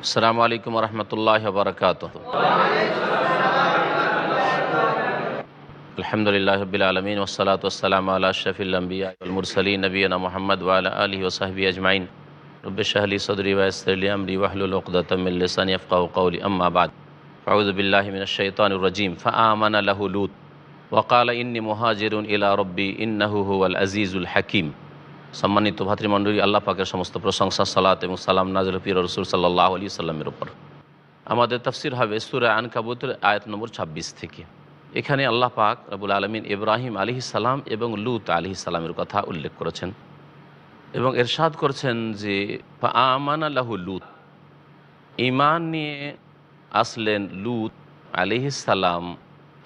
السلام علیکم ورحمۃ اللہ وبرکاتہ۔ الحمد للہ رب العالمین والصلاة والسلام علی اشرف الانبیاء والمرسلین نبینا محمد وعلی آلہ وصحبہ اجمعین۔ رب شہلی صدری ویسر لی امری وحلل عقدۃ من لسانی افقہ قولی، اما بعد۔ اعوذ باللہ من الشیطان الرجیم۔ فآمن له لوت وقال انی مہاجر الى ربی انہو هو العزیز الحکیم۔ সম্মানিত ভাতৃমণ্ডলী, আল্লাহ পাকের সমস্ত প্রশংসা, সালাত এবং সালাম নাজল পীর রসুল সাল্লাহ আলী সাল্লামের ওপর আমাদের তফসির হবে সুরা আন কাবুতের আয়াত নম্বর ২৬ থেকে। এখানে আল্লাহ পাক রবুল আলমিন ইব্রাহিম আলী সালাম এবং লুত আলী সালামের কথা উল্লেখ করেছেন এবং এরশাদ করছেন যে আমান আল্লাহ লুত। ইমান নিয়ে আসলেন লুত সালাম,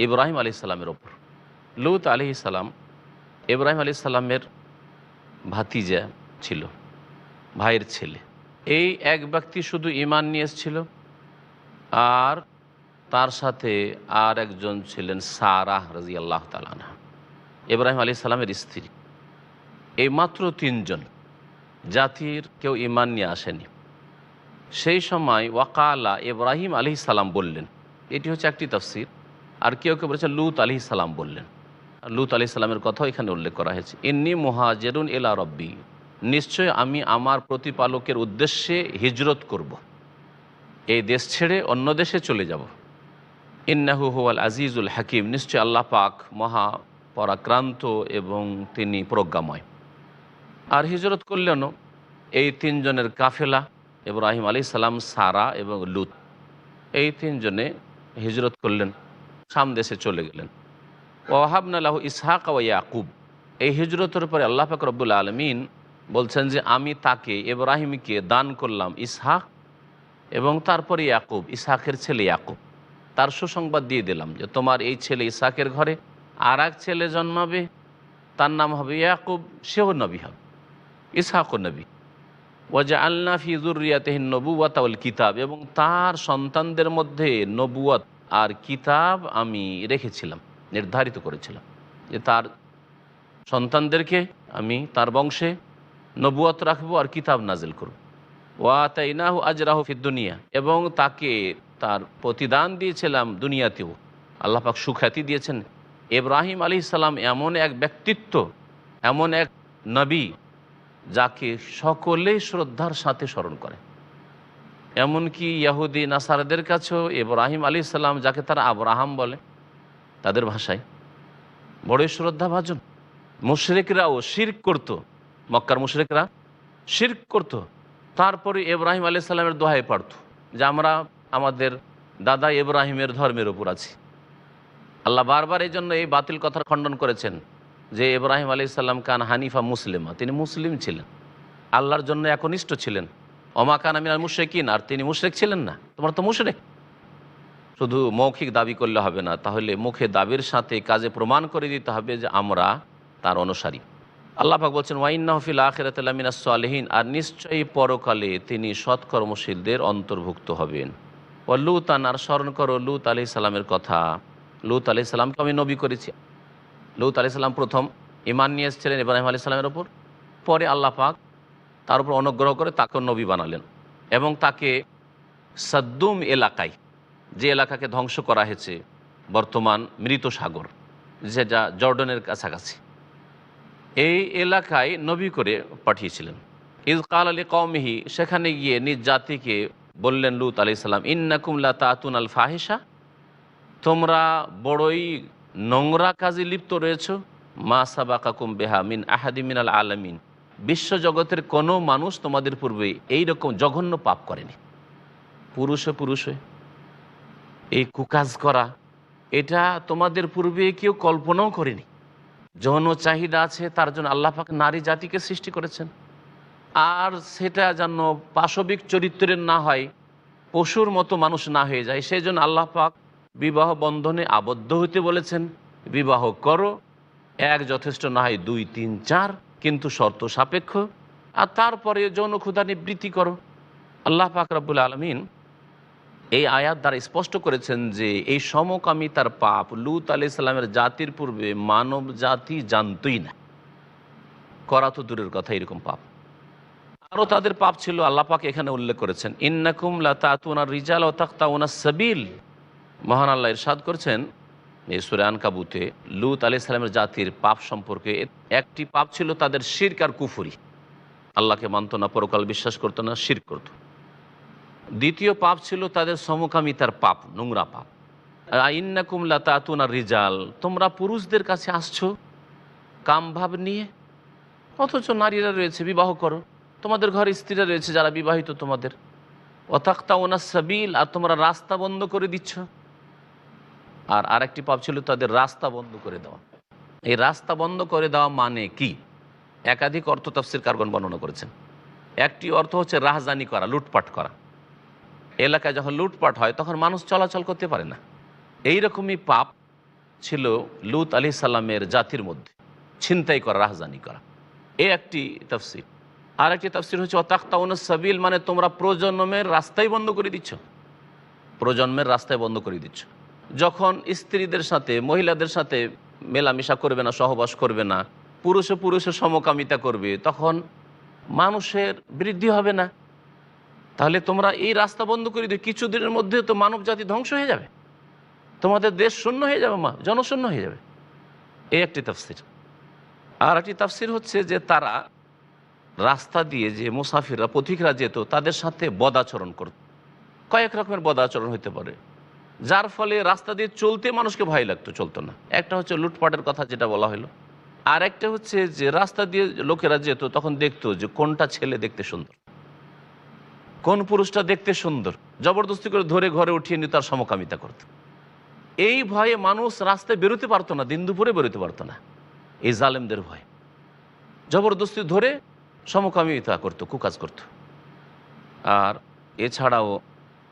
ইব্রাহিম আলি সালামের ওপর লুত আলি সালাম, ইব্রাহিম আলি সালামের ভাতিজা ছিল, ভাইয়ের ছেলে। এই এক ব্যক্তি শুধু ইমান নিয়ে এসেছিল আর তার সাথে আর একজন ছিলেন সারাহ রাজি আল্লাহ তালানা ইব্রাহিম আলী সালামের স্ত্রী। এই মাত্র তিনজন। জাতির কেউ ইমান নিয়ে আসেনি। সেই সময় ওয়াকালা ইব্রাহিম আলি সালাম বললেন, এটি হচ্ছে একটি তফসির। আর কেউ কেউ বলেছে লুত আলি সালাম বললেন। লুত আলি সাল্লামের কথাও এখানে উল্লেখ করা হয়েছে। ইন্নি মুহাজেরুন এলা রব্বি, নিশ্চয় আমি আমার প্রতিপালকের উদ্দেশ্যে হিজরত করব। এই দেশ ছেড়ে অন্য দেশে চলে যাব। ইন্নাহু হুয়াল আজিজুল হাকিম, নিশ্চয় আল্লাহ পাক মহা পরাক্রান্ত এবং তিনি প্রজ্ঞাময়। আর হিজরত করলেন এই তিনজনের কাফেলা ইব্রাহিম আলী সালাম, সারা এবং লুত, এই তিনজনে হিজরত করলেন সাম দেশে চলে গেলেন। ওয়াহাবনাল্লাহ ইসহাক ও ইয়াকুব এই হিজরতের পরে আল্লাহ পাক রব্বুল আলমিন বলছেন যে, আমি তাকে, ইব্রাহিমকে দান করলাম ইসহাক এবং তারপরে ইয়াকুব, ইসহাকের ছেলে ইয়াকুব। তার সুসংবাদ দিয়ে দিলাম যে, তোমার এই ছেলে ইসহাকের ঘরে আর এক ছেলে জন্মাবে। তার নাম হবে ইয়াকুব, সেও নবী হবে। ইসহাকও নবী। ওয়াজা আল্লাহ ফিজুরিয়াতহিন নবুয়াতাউল কিতাব এবং তার সন্তানদের মধ্যে নবুয়াত আর কিতাব আমি রেখেছিলাম। নির্ধারিত করেছিলাম যে তার সন্তানদেরকে আমি তার বংশে নবুয়াত রাখব আর কিতাব নাজিল করব। ওয়া তাইনাহু আজরাহু ফিদ্দুনিয়া এবং তাকে তার প্রতিদান দিয়েছিলাম দুনিয়াতেও। আল্লাহ পাক সুখ্যাতি দিয়েছেন। ইব্রাহিম আলী সালাম এমন এক ব্যক্তিত্ব, এমন এক নবী যাকে সকলেই শ্রদ্ধার সাথে স্মরণ করে। এমনকি ইয়াহুদি, নাসারদের কাছেও ইব্রাহিম আলী সাল্লাম যাকে তারা আব্রাহাম বলে। তাদের ভাষায়। বড়ই শ্রদ্ধা শ্রদ্ধাভাজন মুশরেকরাও শির্ক করত। মক্কার মুশরেকরা শির্ক করত। তারপরে ইব্রাহিম আলি সাল্লামের দোহাই পারত যে আমরা আমাদের দাদা ইব্রাহিমের ধর্মের ওপর আছি। আল্লাহ বারবার এই জন্য এই বাতিল কথার খণ্ডন করেছেন যে ইব্রাহিম আলি সাল্লাম কান হানিফা মুসলিমা, তিনি মুসলিম ছিলেন। আল্লাহর জন্য একনিষ্ঠ ছিলেন। অমা কান আমিনার মুশরেকিন, আর তিনি মুশরেক ছিলেন না। তোমার তো মুশরেক। শুধু মৌখিক দাবি করলে হবে না, তাহলে মুখে দাবির সাথে কাজে প্রমাণ করে দিতে হবে যে আমরা তার অনুসারী। আল্লাহাক বলছেন ওয়াইনাহফিল আখেরাতমিনা সালেহীন আর নিশ্চয়ই পরকালে তিনি সৎকর্মশীলদের অন্তর্ভুক্ত হবেন। ও লুতান আর স্মরণ করো, লুত আলি সাল্লামের কথা। লুত আলি সাল্লামকে আমি নবী করেছি। লুত আলি সাল্লাম প্রথম ইমান নিয়ে এসেছিলেন ইব্রাহিম আলি সাল্লামের ওপর পরে আল্লাহ পাক তার উপর অনুগ্রহ করে তাকে নবী বানালেন এবং তাকে সাদ্দুম এলাকায় যে এলাকাকে ধ্বংস করা হয়েছে, বর্তমান মৃত সাগর যে যা জর্ডনের কাছাকাছি। এই এলাকায় নবী করে পাঠিয়েছিলেন। ইজকাল আলী কৌমিহি সেখানে গিয়ে নিজ জাতিকে বললেন লুত আলি সাল্লাম ইন্নাকুমলা তাতুন আল ফাহিসা তোমরা বড়ই নোংরা কাজে লিপ্ত রয়েছ, মা সাবাকাকুম বেহা মিন আহাদি মিনাল আলমিন। বিশ্বজগতের কোনো মানুষ তোমাদের পূর্বে এই রকম জঘন্য পাপ করেনি। পুরুষে পুরুষে এই কুকাজ করা, এটা তোমাদের পূর্বে কেউ কল্পনাও করেনি। যৌন চাহিদা আছে, তার জন্য আল্লাহ পাক নারী জাতিকে সৃষ্টি করেছেন। আর সেটা যেন পাশবিক চরিত্রের না হয়, পশুর মতো মানুষ না হয়ে যায়, সেই জন্য আল্লাহ পাক বিবাহ বন্ধনে আবদ্ধ হইতে বলেছেন, বিবাহ করো, এক যথেষ্ট না হয় দুই, তিন, চার, কিন্তু শর্ত সাপেক্ষ। আর তারপরে যৌন ক্ষুধা নিবৃত্তি করো। আল্লাহ পাক রব্বুল আলমিন এই আয়াত দ্বারা স্পষ্ট করেছেন যে এই সমকামিতার পাপ লুত আলি সাল্লামের জাতির পূর্বে মানব জাতি জানতই না। করা তো দূরের কথা, এরকম পাপ। আরও তাদের পাপ ছিল, আল্লাহ পাক এখানে উল্লেখ করেছেন, ইন্নাকুম লাতুনার রিজাল ও তাক্তাউনা সাবিল। মহান আল্লাহ ইরশাদ করেছেন, এই সুরান কাবুতে লুত আলি সালামের জাতির পাপ সম্পর্কে একটি পাপ ছিল তাদের শির্ক আর কুফুরি। আল্লাহকে মানত না, পরকাল বিশ্বাস করতো না শির করত। দ্বিতীয় পাপ ছিল তাদের সমকামিতার পাপ, নোংরা পাপ। ইন্নাকুম লাতুনার রিজাল, তোমরা পুরুষদের কাছে আসছো কামভাব নিয়ে? অথচ নারীরা রয়েছে, বিবাহ করো। তোমাদের ঘরে স্ত্রীরা রয়েছে যারা বিবাহিত তোমাদের। অথাক্তা ওনা সাবিল, আর তোমরা রাস্তা বন্ধ করে দিচ্ছ। আর আরেকটি পাপ ছিল তাদের রাস্তা বন্ধ করে দেওয়া। এই রাস্তা বন্ধ করে দেওয়া মানে কি? একাধিক অর্থ তফসির কার্বন বর্ণনা করেছেন। একটি অর্থ হচ্ছে রাহজানি করা, লুটপাট করা। এলাকায় যখন লুটপাট হয়, তখন মানুষ চলাচল করতে পারে না। এই রকমই পাপ ছিল লুত আলি সাল্লামের জাতির মধ্যে। ছিনতাই করা, রাহজানি করা। এ একটি তফসির। আর একটি তফসির হচ্ছে অতাক্তা সাবিল মানে তোমরা প্রজন্মের রাস্তাই বন্ধ করে দিচ্ছ। প্রজন্মের রাস্তায় বন্ধ করে দিচ্ছ। যখন স্ত্রীদের সাথে, মহিলাদের সাথে মেলামেশা করবে না, সহবাস করবে না, পুরুষে পুরুষে সমকামিতা করবে, তখন মানুষের বৃদ্ধি হবে না। তাহলে তোমরা এই রাস্তা বন্ধ করে দিও। কিছুদিনের মধ্যে তো মানব জাতি ধ্বংস হয়ে যাবে। তোমাদের দেশ শূন্য হয়ে যাবে, মা, জনশূন্য হয়ে যাবে। এই একটি তাফসির। আর একটি তাফসির হচ্ছে যে তারা রাস্তা দিয়ে যে মুসাফিররা, পথিকরা যেত, তাদের সাথে বদাচরণ করত। কয়েক রকমের বদাচরণ হতে পারে। যার ফলে রাস্তা দিয়ে চলতে মানুষকে ভয় লাগতো, চলতো না। একটা হচ্ছে লুটপাটের কথা যেটা বলা হলো আর একটা হচ্ছে যে রাস্তা দিয়ে লোকেরা যেত, তখন দেখতো যে কোনটা ছেলে দেখতে সুন্দর। কোন পুরুষটা দেখতে সুন্দর? জবরদস্তি করে ধরে ঘরে উঠিয়ে নিয়ে তার সমকামিতা করত। এই ভয়ে মানুষ রাস্তায় বেরোতে পারতো না, দিন দুপুরে বেরোতে পারতো না। এই জালেমদের ভয়। জবরদস্তি ধরে সমকামিতা করতো, কুকাজ করত। আর এছাড়াও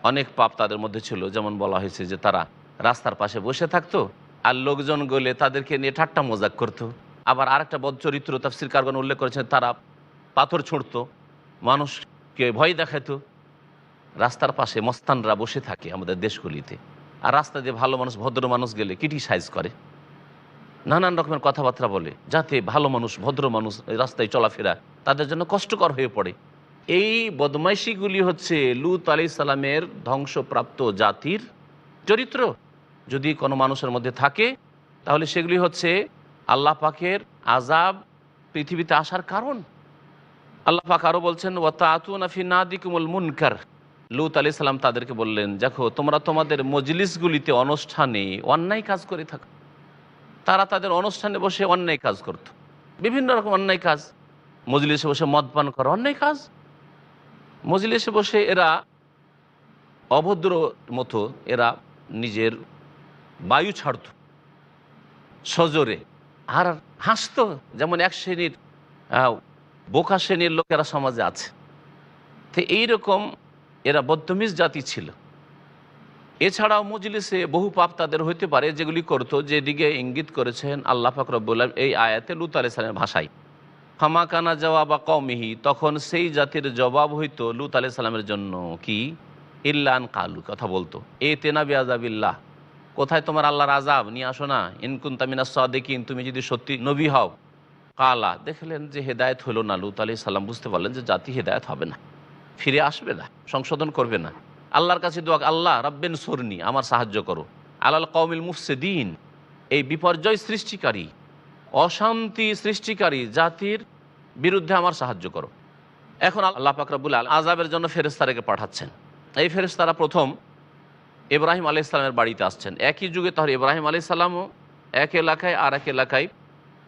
অনেক পাপ তাদের মধ্যে ছিল। যেমন বলা হয়েছে যে তারা রাস্তার পাশে বসে থাকতো আর লোকজন গেলে তাদেরকে নিয়ে ঠাট্টা মজাক করতো। আবার আরেকটা বদচরিত্র তাফসির কারগণ উল্লেখ করেছেন, তারা পাথর ছুঁড়তো। মানুষকে ভয় দেখাতো রাস্তার পাশে মস্তানরা বসে থাকে আমাদের দেশগুলিতে। আর রাস্তা দিয়ে ভালো মানুষ, ভদ্র মানুষ গেলে ক্রিটিসাইজ করে? নানান রকমের কথাবার্তা বলে, যাতে ভালো মানুষ, ভদ্র মানুষ রাস্তায় চলাফেরা তাদের জন্য কষ্টকর হয়ে পড়ে। এই বদমাইশিগুলি হচ্ছে লুত আলি সালামের ধ্বংসপ্রাপ্ত জাতির চরিত্র। যদি কোনো মানুষের মধ্যে থাকে, তাহলে সেগুলি হচ্ছে আল্লাহ পাকের আজাব পৃথিবীতে আসার কারণ। আল্লাহ পাক আরও বলছেন ওয়াতা আতুনাফি নাদিকুমুল মুনকার। লুত আলি সাল্লাম তাদেরকে বললেন, দেখো, তোমরা তোমাদের মজলিসগুলিতে অনুষ্ঠানে অন্যায় কাজ করে থাকো। তারা তাদের অনুষ্ঠানে বসে অন্যায় কাজ করত। বিভিন্ন রকম অন্যায় কাজ। মজলিসে বসে মদ পান করা অন্যায় কাজ। মজলিসে বসে এরা অভদ্র মতো এরা নিজের বায়ু ছাড়ত। সজোরে আর হাসত, যেমন এক শ্রেণির বোকা শ্রেণির লোকেরা সমাজে আছে। তো এইরকম এরা বদ্ধমিজ জাতি ছিল। এছাড়াও মজলিসে বহু পাপ তাদের হইতে পারে, যেগুলি করতো, যেদিকে ইঙ্গিত করেছেন আল্লাহ ফাকরবুল্লাহ এই আয়াতে লুত আলি ভাষায়। ফামাকানা জবাব বা কমিহি তখন সেই জাতির জবাব হইতো লুত আলি সালামের জন্য কি? ইল্লান কালু, কথা বলতো। এ তেনাবি আজাবিল্লাহ কোথায় তোমার আল্লাহর আজাব নিয়ে আসো না। ইনকুন তামিনা সাদেকিন, তুমি যদি সত্যি নবী হও কালা, দেখলেন যে হেদায়ত হলো না, লুত আলি সাল্লাম বুঝতে পারলেন যে জাতি হেদায়ত হবে না, ফিরে আসবে না, সংশোধন করবে না। আল্লাহর কাছে দোয়া, আল্লাহ রাব্বেন সরনি, আমার সাহায্য করো। আলাল কৌমিল মুফসেদিন, এই বিপর্যয় সৃষ্টিকারী, অশান্তি সৃষ্টিকারী জাতির বিরুদ্ধে আমার সাহায্য করো। এখন আল্লাহ পাকরাবুল আল আজাবের জন্য ফেরেস্তারাকে পাঠাচ্ছেন। এই ফেরেস্তারা প্রথম ইব্রাহিম আলি ইসলামের বাড়িতে আসছেন। একই যুগে তাহলে ইব্রাহিম আলি সাল্লামও এক এলাকায় আর এক এলাকায়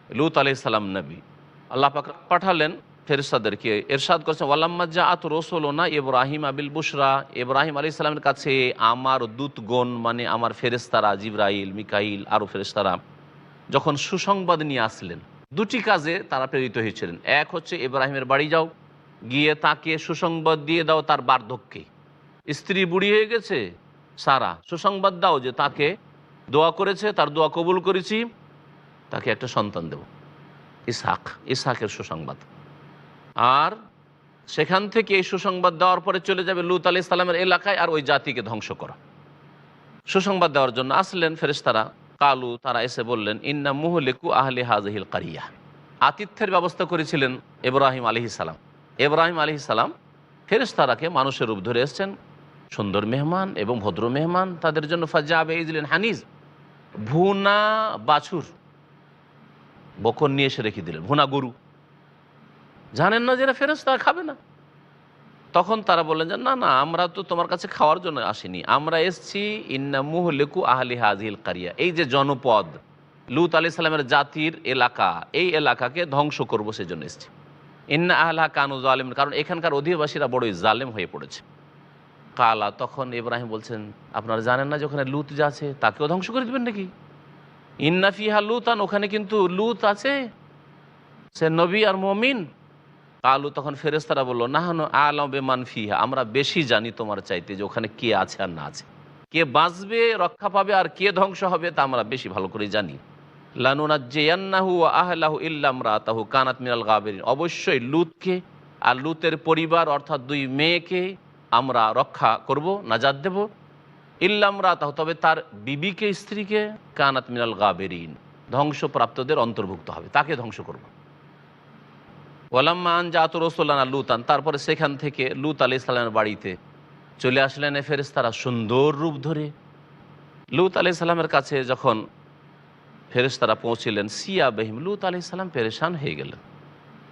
লুত আলি সাল্লাম নবী। আল্লাহ পাক পাঠালেন ফেরিস্তাদেরকে এরশাদ করছেন ওয়ালাম্মাজা আত রসোল না ইব্রাহিম আবিল বুসরা ইব্রাহিম আলী ইসলামের কাছে আমার দূতগণ মানে আমার ফেরেস্তারা জিব্রাইল, মিকাইল আরও ফেরেস্তারা যখন সুসংবাদ নিয়ে আসলেন, দুটি কাজে তারা প্রেরিত হয়েছিলেন। এক হচ্ছে ইব্রাহিমের বাড়ি যাও, গিয়ে তাকে সুসংবাদ দিয়ে দাও তার বার্ধক্যে। স্ত্রী বুড়ি হয়ে গেছে, সারা, সুসংবাদ দাও যে তাকে দোয়া করেছে, তার দোয়া কবুল করেছি। তাকে একটা সন্তান দেব ইসাক ইসাকের সুসংবাদ। আর সেখান থেকে এই সুসংবাদ দেওয়ার পরে চলে যাবে লুত আলি ইসলামের এলাকায় আর ওই জাতিকে ধ্বংস করা। সুসংবাদ দেওয়ার জন্য আসলেন ফেরেশতারা। কালু, তারা এসে বললেন, ইন্না মুহলিকু আহলে হাজহিল কারিয়া। আতিথ্যের ব্যবস্থা করেছিলেন ইব্রাহিম আলহি সালাম। এব্রাহিম আলী সালাম ফেরেস্তারাকে মানুষের রূপ ধরে এসছেন। সুন্দর মেহমান এবং ভদ্র মেহমান, তাদের জন্য ফাজাবে ইজলেন হানিজ। ভুনা বাছুর। বকন নিয়ে এসে রেখে দিলেন। ভুনা গরু। জানেন না যে এরা ফেরেস্তা খাবে না। তখন তারা বললেন যে, না না, আমরা তো তোমার কাছে খাওয়ার জন্য আসিনি। আমরা এসছি, ইন্না মুহলেকু আহলি হাজিল কারিয়া। এই যে জনপদ, লুত আলি সাল্লামের জাতির এলাকা, এই এলাকাকে ধ্বংস করব সেজন্য এসছি। ইন্না আহলা কানু জালিম কারণ এখানকার অধিবাসীরা বড়ই জালেম হয়ে পড়েছে। কালা, তখন ইব্রাহিম বলছেন, আপনারা জানেন না যে ওখানে লুত যা আছে, তাকেও ধ্বংস করে দেবেন নাকি? ইন্না ফিহা লুতান, ওখানে কিন্তু লুত আছে। সে নবী আর মমিন। কালু তখন ফেরেস্তারা বলল না হানো আলম বেমান ফিহা, আমরা বেশি জানি তোমার চাইতে যে ওখানে কে আছে আর না আছে। কে বাঁচবে, রক্ষা পাবে আর কে ধ্বংস হবে তা আমরা বেশি ভালো করে জানি। লানুনাজ্জেয়ান্নাহু আহলাহু ইল্লাম রাতাহু কানাত মিনাল গাবেরিন। অবশ্যই লুতকে আর লুতের পরিবার, অর্থাৎ দুই মেয়েকে আমরা রক্ষা করব, নাজাদ দেব। ইল্লাম রাতাহু তবে তার বিবিকে, স্ত্রীকে কানাত মিনাল গাবেরিন, ধ্বংসপ্রাপ্তদের অন্তর্ভুক্ত হবে। তাকে ধ্বংস করব। ওলাম্মান জাত রসোল্লানা লুতান, তারপরে সেখান থেকে লুত আলি ইসলামের বাড়িতে চলে আসলেন এ ফেরেস্তারা সুন্দর রূপ ধরে। লুত আলি সাল্লামের কাছে যখন ফেরেস্তারা পৌঁছিলেন সিয়া বেহিম লুত আলি সাল্লাম পেরেশান হয়ে গেলেন,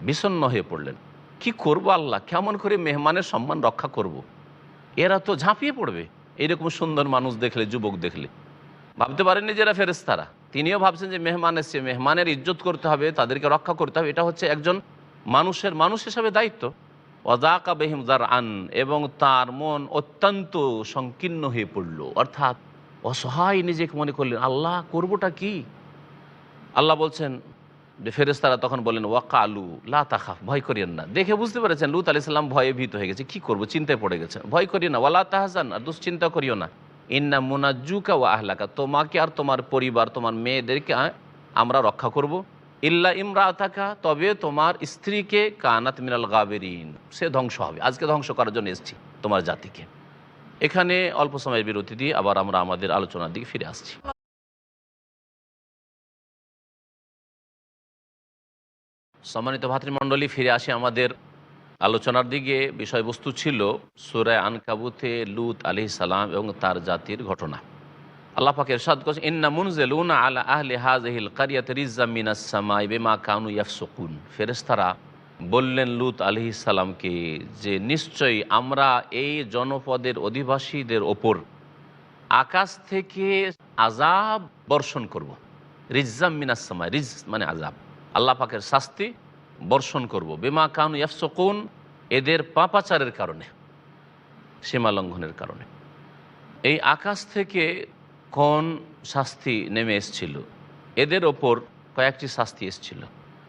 বিষণ্ণ হয়ে পড়লেন। কি করব আল্লাহ? কেমন করে মেহমানের সম্মান রক্ষা করব। এরা তো ঝাঁপিয়ে পড়বে। এইরকম সুন্দর মানুষ দেখলে, যুবক দেখলে। ভাবতে পারেননি যে এরা ফেরেস্তারা তিনিও ভাবছেন যে মেহমান এসছে। মেহমানের ইজ্জত করতে হবে, তাদেরকে রক্ষা করতে হবে। এটা হচ্ছে একজন মানুষের, মানুষ হিসাবে দায়িত্ব। অজাকা বেহিম জার আন এবং তার মন অত্যন্ত সংকীর্ণ হয়ে পড়ল। অর্থাৎ অসহায় নিজেকে মনে করলেন, আল্লাহ করবোটা কি? আল্লাহ বলছেন ফেরেস্তারা তখন বলেন ওয়াকালু, লা তাখাফ, ভয় করিয়েন না। দেখে বুঝতে পেরেছেন, লুত আলি সাল্লাম ভয়ে ভীত হয়ে গেছে। কি করব? চিন্তায় পড়ে গেছে ভয় করিও না, ওয়ালা তাহাজান, আর দুশ্চিন্তা করিও না। ইন্না মুনাজুকা ওয়া আহলাকা, তোমাকে আর তোমার পরিবার, তোমার মেয়েদেরকে আমরা রক্ষা করব। ইল্লা ইমরা থাকা তবে তোমার স্ত্রীকে কানাত মিনাল গাবেরিন। সে ধ্বংস হবে। আজকে ধ্বংস করার জন্য এসেছি তোমার জাতিকে। এখানে অল্প সময়ের বিরতি দিয়ে আবার আমরা আমাদের আলোচনার দিকে ফিরে আসছি। সম্মানিত ভাতৃমণ্ডলী, ফিরে আসি আমাদের আলোচনার দিকে। বিষয়বস্তু ছিল সুরায় আনকাবুতে লুত আলি সালাম এবং তার জাতির ঘটনা। আল্লাহ পাকের সাদ করছে বেমা কানু ইয়াফসুকুন। ফেরেশতারা বললেন, লুত আলি সালামকে যে নিশ্চয়ই আমরা এই জনপদের অধিবাসীদের ওপর আকাশ থেকে আজাব বর্ষণ করব। রিজ্জাম মিনাস সামাই, রিজ মানে আজাব আল্লাহ পাকের শাস্তি বর্ষণ করব। বেমা কানু ইয়াফসকুন, এদের পাপাচারের কারণে সীমা লঙ্ঘনের কারণে। এই আকাশ থেকে কোন শাস্তি নেমে এসছিল? এদের ওপর কয়েকটি শাস্তি এসছিল।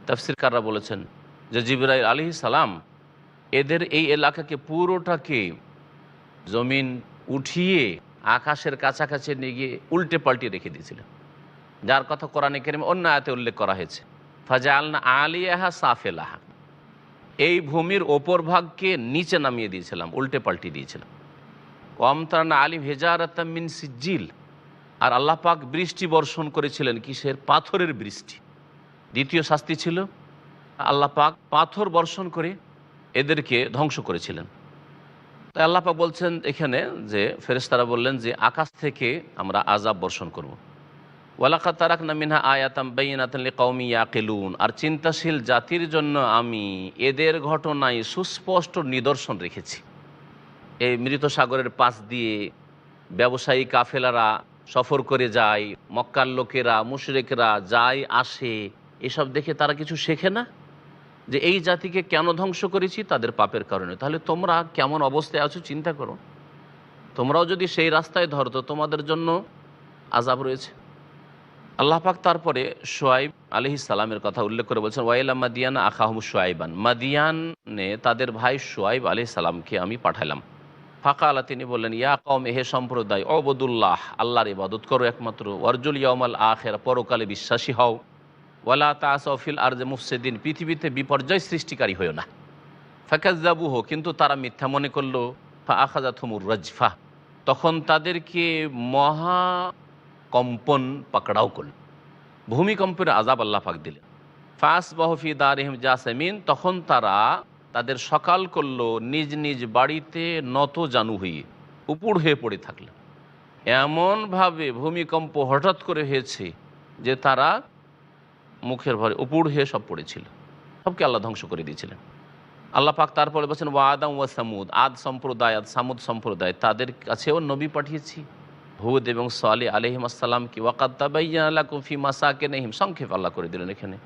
তাফসির কাররা বলেছেন যে জিবরাইল আলী সালাম এদের এই এলাকাকে পুরোটাকে জমিন উঠিয়ে আকাশের কাছাকাছি নিয়ে গিয়ে উল্টে পাল্টে রেখে দিয়েছিলেন যার কথা কোরআনে কেরিম অন্য আয়াতে উল্লেখ করা হয়েছে। ফাজা আলনা আলিয়াহা সাফেলাহা। এই ভূমির ওপর ভাগকে নিচে নামিয়ে দিয়েছিলাম, উল্টে পাল্টে দিয়েছিলাম। কমতারানা আলী ভেজারাতামিন সিজিল আর আল্লাহ পাক বৃষ্টি বর্ষণ করেছিলেন কিসের? পাথরের বৃষ্টি। দ্বিতীয় শাস্তি ছিল, আল্লাহ পাক পাথর বর্ষণ করে এদেরকে ধ্বংস করেছিলেন। তাই আল্লাহ পাক বলছেন এখানে যে ফেরেশতারা বললেন যে আকাশ থেকে আমরা আজাব বর্ষণ করব। ওয়ালাকা তারাক নামিনহা আয়াতাম বাইনাতলি কৌমি ইয়াকেলুন। আর চিন্তাশীল জাতির জন্য আমি এদের ঘটনায় সুস্পষ্ট নিদর্শন রেখেছি। এই মৃত সাগরের পাশ দিয়ে ব্যবসায়ী কাফেলারা সফর করে যায়, মক্কার লোকেরা, মুশরেকরা যায়, আসে। এসব দেখে তারা কিছু শেখে না? যে এই জাতিকে কেন ধ্বংস করেছি? তাদের পাপের কারণে। তাহলে তোমরা কেমন অবস্থায় আছো চিন্তা করো। তোমরাও যদি সেই রাস্তায় ধরতো তোমাদের জন্য আজাব রয়েছে। আল্লাহ পাক তারপরে সোয়াইব আলহি সালামের কথা উল্লেখ করে বলছেন, ওয়াইলা মাদিয়ান আখাহম সোয়াইবান মাদিয়ানে তাদের ভাই সোয়াইব আলহি সালামকে আমি পাঠালাম ফাঁকা আল্লাহ তিনি বললেন, ইয়া কম এহে সম্প্রদায় অবদুল্লাহ আল্লাহর ইবাদত করো একমাত্র। অর্জুল ইয়ামাল আখের পরকালে বিশ্বাসী হও। ওয়ালা তাসফিল আর যে মুফসেদিন, পৃথিবীতে বিপর্যয় সৃষ্টিকারী হয়েও না। ফাকাজাবু হো কিন্তু তারা মিথ্যা মনে করল। ফা আখাজা থমুর রজফা। তখন তাদেরকে মহা কম্পন পাকড়াও করল। ভূমিকম্পের আজাব আল্লাহ পাক দিলেন। ফাস বহফি দারহিম জাসেমিন, তখন তারা তাদের সকাল করল, নিজ নিজ বাড়িতে নত জানু হয়ে উপুড় হয়ে পড়ে থাকল। এমনভাবে ভূমিকম্প হঠাৎ করে হয়েছে যে তারা মুখের ভরে উপুড় হয়ে সব পড়েছিল। সবকে আল্লাহ ধ্বংস করে দিয়েছিলেন। আল্লাহ পাক তারপরে বলছেন, ওয়াদাম ওয়া সামুদ, আদ সম্প্রদায়, আদ সামুদ সম্প্রদায়, তাদের কাছেও নবী পাঠিয়েছি। হুদ এবং সালি আলহিম আসসালামকে ওয়াকাত্তাবাইয়ালাকুফি মাসাকে নেহিম সংক্ষেপ আল্লাহ করে দিলেন এখানে।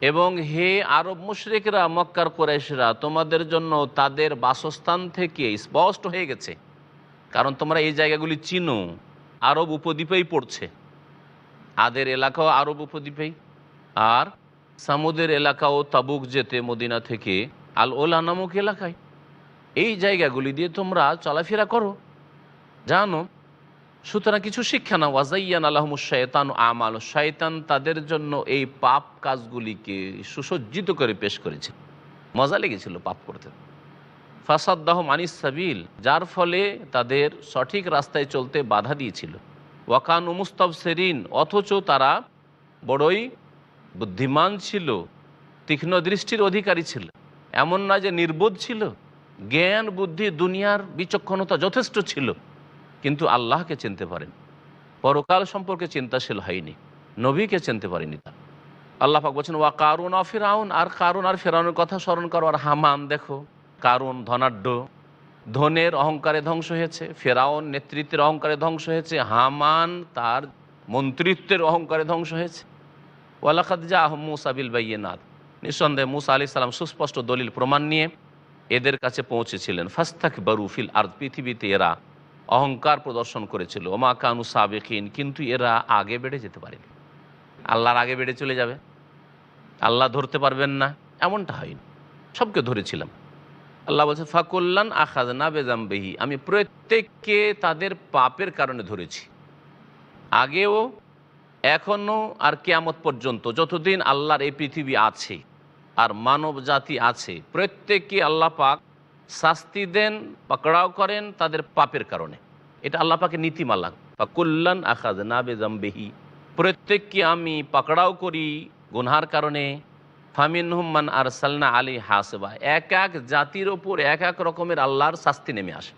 এবং হে আরব মুশরিকরা, মক্কার কোরাইশরা, তোমাদের জন্য তাদের বাসস্থান থেকে স্পষ্ট হয়ে গেছে। কারণ তোমরা এই জায়গাগুলি চিনো। আরব উপদ্বীপেই পড়ছে। আদের এলাকাও আরব উপদ্বীপেই। আর সামুদের এলাকাও তাবুক যেতে মদিনা থেকে আল ওলা নামক এলাকায়। এই জায়গাগুলি দিয়ে তোমরা চলাফেরা করো। জানো সুতরাং কিছু শিক্ষা না ওয়াজাইয়ান আলহম শয়তান আমাল। শয়তান তাদের জন্য এই পাপ কাজগুলিকে সুসজ্জিত করে পেশ করেছে। মজা লেগেছিল পাপ করতে। ফাসাদ্দাহ মানিস সাবিল, যার ফলে তাদের সঠিক রাস্তায় চলতে বাধা দিয়েছিল। ওয়াকান উমুস্তব সেরিন অথচ তারা বড়ই বুদ্ধিমান ছিল, তীক্ষ্ণ দৃষ্টির অধিকারী ছিল। এমন না যে নির্বোধ ছিল। জ্ঞান, বুদ্ধি, দুনিয়ার বিচক্ষণতা যথেষ্ট ছিল। কিন্তু আল্লাহকে চিনতে পারেন। পরকাল সম্পর্কে চিন্তাশীল হয়নি। নবীকে চিনতে পারেনি তার। আল্লাহ পাক বলছেন, ওয়া কারুন আর ফেরাউন, আর কারুন আর ফেরাউনের কথা স্মরণ করো। আর হামান দেখো, কারুন ধনাঢ্য। ধনের অহংকারে ধ্বংস হয়েছে, ফেরাউন নেতৃত্বের অহংকারে ধ্বংস হয়েছে, হামান তার মন্ত্রিত্বের অহংকারে ধ্বংস হয়েছে। ওয়ালাকাদ যা আহ মুসা বিল বাইয়েনাথ নিঃসন্দেহে মুসা আলি সাল্লাম সুস্পষ্ট দলিল প্রমাণ নিয়ে এদের কাছে পৌঁছেছিলেন। ফাস্তাক বারুফিল আর পৃথিবীতে এরা অহংকার প্রদর্শন করেছিল। ওমা কানু সাবেকিন, কিন্তু এরা আগে বেড়ে যেতে পারেনি। আল্লাহর আগে বেড়ে চলে যাবে। আল্লাহ ধরতে পারবেন না, এমনটা হয়নি। সবকে ধরেছিলাম। আল্লাহ বলছে না বেজাম্বেহি আমি প্রত্যেককে তাদের পাপের কারণে ধরেছি। আগেও, এখনও আর কেয়ামত পর্যন্ত যতদিন আল্লাহর এই পৃথিবী আছে, আর মানব জাতি আছে, প্রত্যেককে আল্লাহ পাক শাস্তি দেন, পাকড়াও করেন তাদের পাপের কারণে। এটা আল্লাহ পাকের নীতিমালা। বা কল্যাণ আখাজ না বেজাম্বেহি প্রত্যেককে আমি পাকড়াও করি গুনহার কারণে। ফামিন হুম্মান আর সালনা আলী হাসবা। এক এক জাতির ওপর এক এক রকমের আল্লাহর শাস্তি নেমে আসে।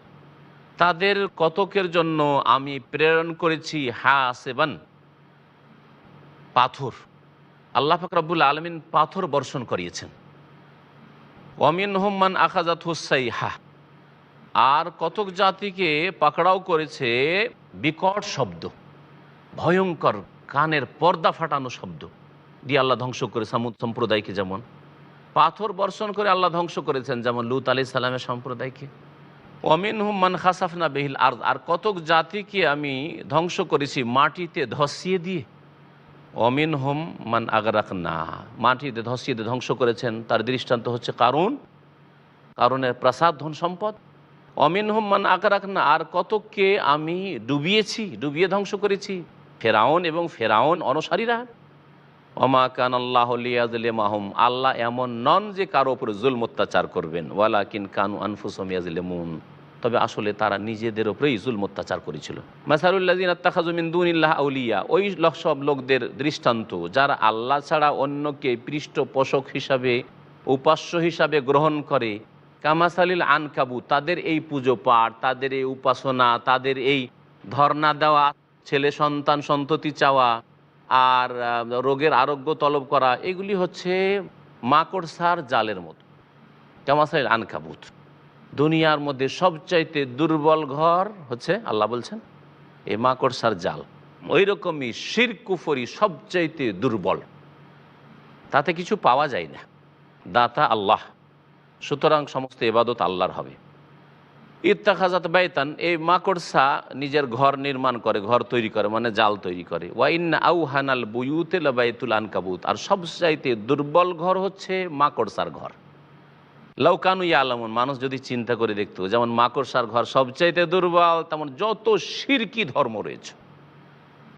তাদের কতকের জন্য আমি প্রেরণ করেছি? হাসেবান। পাথর। আল্লাহ ফাকরাবুল আলমিন পাথর বর্ষণ করিয়েছেন। অমিন হোম্মান আখাজাত হুসাই হা আর কতক জাতিকে পাকড়াও করেছে বিকট শব্দ, ভয়ঙ্কর কানের পর্দা ফাটানো শব্দ দিয়ে আল্লাহ ধ্বংস করে সামুদ সম্প্রদায়কে যেমন, পাথর বর্ষণ করে আল্লাহ ধ্বংস করেছেন যেমন লুত আলি সালামের সম্প্রদায়কে। অমিন হুম্মান খাসাফনা বেহিল আর আর কতক জাতিকে আমি ধ্বংস করেছি মাটিতে ধসিয়ে দিয়ে অমিন হোম মান আগারাক না মাটিতে ধসিয়ে ধ্বংস করেছেন, তার দৃষ্টান্ত হচ্ছে কারণ কারণের প্রাসাদ, ধন সম্পদ। অমিন হোম মান আগারাক না আর কতককে আমি ডুবিয়েছি, ডুবিয়ে ধ্বংস করেছি? ফেরাউন এবং ফেরাউন অনসারীরা। অমা কান আল্লাহ মাহম আল্লাহ এমন নন যে কারও উপরে জুল অত্যাচার করবেন। ওয়ালা কিন কানু আনফুসম ইয়াজলেমুন তবে আসলে তারা নিজেদের ওপরেই জুল অত্যাচার করেছিল। মাসারুল্লাদিন আত্মাখাজুমিন্দুনিল্লাহ আউলিয়া। ওই সব লোকদের দৃষ্টান্ত, যারা আল্লাহ ছাড়া অন্যকে পৃষ্ঠপোষক হিসাবে, উপাস্য হিসাবে গ্রহণ করে, কামাসালিল আনকাবু, তাদের এই পুজো পাঠ, তাদের এই উপাসনা, তাদের এই ধর্ণা দেওয়া, ছেলে সন্তান সন্ততি চাওয়া, আর রোগের আরোগ্য তলব করা, এগুলি হচ্ছে মাকড়সার জালের মতো। কামাসাইল আনকাবুত। দুনিয়ার মধ্যে সবচাইতে দুর্বল ঘর হচ্ছে আল্লাহ বলছেন, এ মাকড়সার জাল। ওই রকমই শির কুফরি সবচাইতে দুর্বল। তাতে কিছু পাওয়া যায় না। দাতা আল্লাহ, সুতরাং সমস্ত এবাদত আল্লাহর হবে। ইত্তাখাজাত বাইতান, এই মাকড়সা নিজের ঘর নির্মাণ করে, ঘর তৈরি করে মানে জাল তৈরি করে। ওয়াইন্না আউ হানাল বুয়ুতে লাবাইতুল আনকাবুত। আর সবচাইতে দুর্বল ঘর হচ্ছে মাকড়সার ঘর। লাউকানু আলমন মানুষ যদি চিন্তা করে দেখতো, যেমন মাকড়সার ঘর সবচাইতে দুর্বল, তেমন যত শিরকি ধর্ম রয়েছে।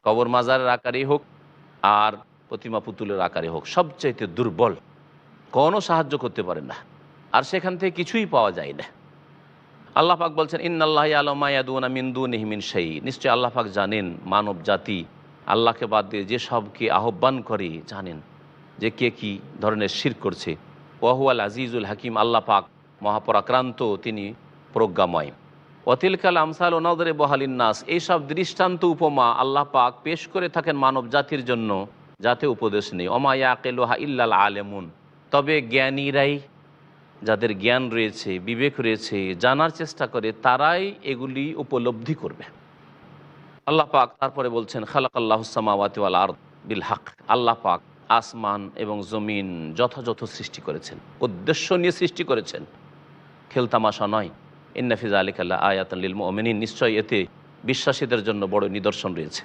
কবর মাজারের আকারে হোক, আর প্রতিমা পুতুলের আকারে হোক, সবচাইতে দুর্বল। কোনো সাহায্য করতে পারে না, আর সেখান থেকে কিছুই পাওয়া যায় না। আল্লাহ পাক বলছেন ইন্নআল্লাহ আলমায়াদুনা মিন্দু নিহমিন সেই নিশ্চয়ই আল্লাহ পাক জানেন, মানব জাতি আল্লাহকে বাদ দিয়ে যে সবকে আহ্বান করে, জানেন যে কে কি ধরনের শির করছে। ওয়াহুয়াল আজিজুল হাকিম আল্লাহ পাক মহাপরাক্রান্ত, তিনি প্রজ্ঞাময়। অতিলকাল আমসাল ওনাদের বহালিন্নাস এইসব দৃষ্টান্ত উপমা আল্লাহ পাক পেশ করে থাকেন মানব জাতির জন্য, যাতে উপদেশ নেই। অমায়া কেলোহা ইল্লাল আলেমুন, তবে জ্ঞানীরাই যাদের জ্ঞান রয়েছে, বিবেক রয়েছে, জানার চেষ্টা করে, তারাই এগুলি উপলব্ধি করবে। আল্লাহ পাক তারপরে বলছেন খালাক আল্লাহ সামাওয়াতিওয়াল আর বিল হক। আল্লাহ পাক আসমান এবং জমিন যথাযথ সৃষ্টি করেছেন, উদ্দেশ্য নিয়ে সৃষ্টি করেছেন। খেলতামাশা নয়। ইন্নাফিজ আলিকাল্লাহ আয়াতাল্লিল মোমিনিন। নিশ্চয় এতে বিশ্বাসীদের জন্য বড় নিদর্শন রয়েছে।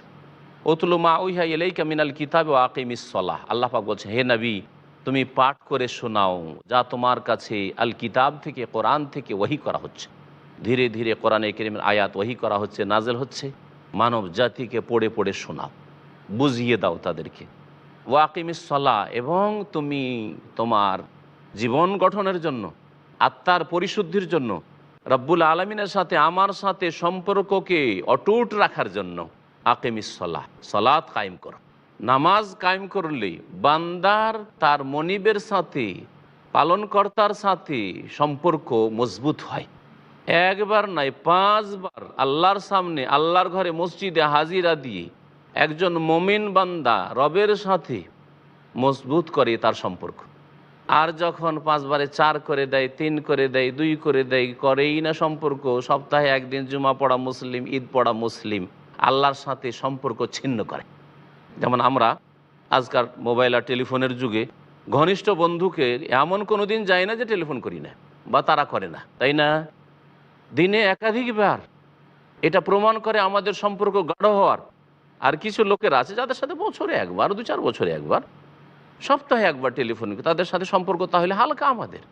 ওতুলু মা উইহা এলাইকা মিনাল কিতাব ও আকিমিস সলাহ। আল্লাহ পাক বলছে হে নবী, তুমি পাঠ করে শোনাও যা তোমার কাছে আল কিতাব থেকে, কোরআন থেকে ওহি করা হচ্ছে। ধীরে ধীরে কোরআনে কেরিমের আয়াত ওহি করা হচ্ছে নাজেল হচ্ছে। মানব জাতিকে পড়ে পড়ে শোনাও। বুঝিয়ে দাও তাদেরকে। ওয়াকিমিস সলা এবং তুমি তোমার জীবন গঠনের জন্য, আত্মার পরিশুদ্ধির জন্য, রব্বুল আলমিনের সাথে, আমার সাথে সম্পর্ককে অটুট রাখার জন্য আকিমিস সলাহ সলাৎ কায়েম করো। নামাজ কায়েম করলে বান্দার তার মনিবের সাথে, পালনকর্তার সাথে সম্পর্ক মজবুত হয়। একবার নয়, পাঁচবার আল্লাহর সামনে, আল্লাহর ঘরে মসজিদে হাজিরা দিয়ে একজন মমিন বান্দা রবের সাথে মজবুত করে তার সম্পর্ক। আর যখন পাঁচবারে চার করে দেয়, তিন করে দেয়, দুই করে দেয়, করেই না সম্পর্ক, সপ্তাহে একদিন জুমা পড়া মুসলিম, ঈদ পড়া মুসলিম, আল্লাহর সাথে সম্পর্ক ছিন্ন করে। যেমন আমরা আজকাল মোবাইল আর টেলিফোনের যুগে ঘনিষ্ঠ বন্ধুকে এমন কোনো দিন যায় না যে টেলিফোন করি না, বা তারা করে না, তাই না? দিনে একাধিকবার এটা প্রমাণ করে আমাদের সম্পর্ক গাঢ় হওয়ার। আর কিছু লোকের আছে যাদের সাথে বছরে একবার, দু চার বছরে একবার, সপ্তাহে একবার টেলিফোন তাদের সাথে সম্পর্ক তাহলে হালকা আমাদের।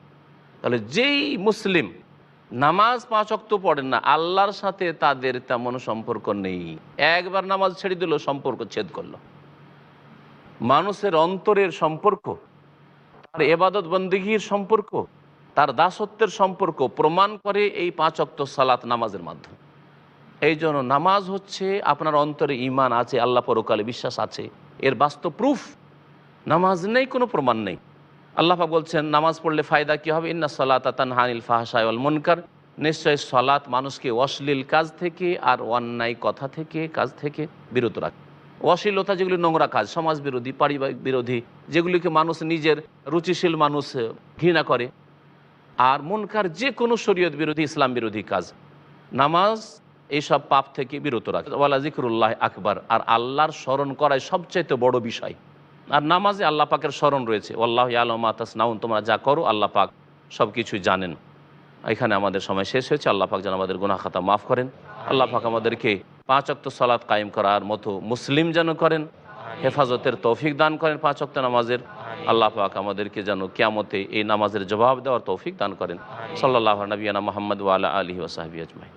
তাহলে যেই মুসলিম নামাজ পাঁচ অক্ত পড়েন না, আল্লাহর সাথে তাদের তেমন সম্পর্ক নেই। একবার নামাজ ছেড়ে দিল, সম্পর্ক ছেদ করল। মানুষের অন্তরের সম্পর্ক, তার এবাদত বন্দিগির সম্পর্ক, তার দাসত্বের সম্পর্ক প্রমাণ করে এই পাঁচ অক্ত সালাত নামাজের মাধ্যমে। এই জন্য নামাজ হচ্ছে আপনার অন্তরে ইমান আছে, আল্লাহ পরকালে বিশ্বাস আছে। এর বাস্তব প্রুফ নামাজ নেই, কোনো প্রমাণ নেই। আল্লাহ বলছেন, নামাজ পড়লে ফায়দা কী হবে? ইন্না সলাত তানহানিল ফাহসায়ল মনকার। নিশ্চয় সলাৎ মানুষকে অশ্লীল কাজ থেকে আর অন্যায় কথা থেকে, কাজ থেকে বিরত রাখে। অশ্লীলতা যেগুলি নোংরা কাজ সমাজ বিরোধী পারিবারিক বিরোধী যেগুলিকে মানুষ নিজের রুচিশীল মানুষ ঘৃণা করে। আর মনকার যে কোনো শরীয়ত বিরোধী, ইসলাম বিরোধী কাজ। নামাজ এইসব পাপ থেকে বিরত রাখে। ওয়ালা জিকরুল্লাহ আকবার। আর আল্লাহর স্মরণ করাই সবচাইতে বড় বিষয়। আর নামাজে আল্লাহ পাকের স্মরণ রয়েছে। আল্লাহ আলমাতাস নাউন তোমরা যা করো আল্লাহ পাক সব কিছুই জানেন। এখানে আমাদের সময় শেষ হয়েছে। আল্লাহ পাক যেন আমাদের গুনা খাতা মাফ করেন। আল্লাহ পাক আমাদেরকে পাঁচ অক্ত সলাৎ কায়েম করার মতো মুসলিম যেন করেন। হেফাজতের তৌফিক দান করেন পাঁচ অক্ত নামাজের। আল্লাহ পাক আমাদেরকে যেন কেয়ামতে এই নামাজের জবাব দেওয়ার তৌফিক দান করেন। সাল্লাহ নবীনা মোহাম্মদ ওয়ালা আলহি ওসাহাবি আজমাই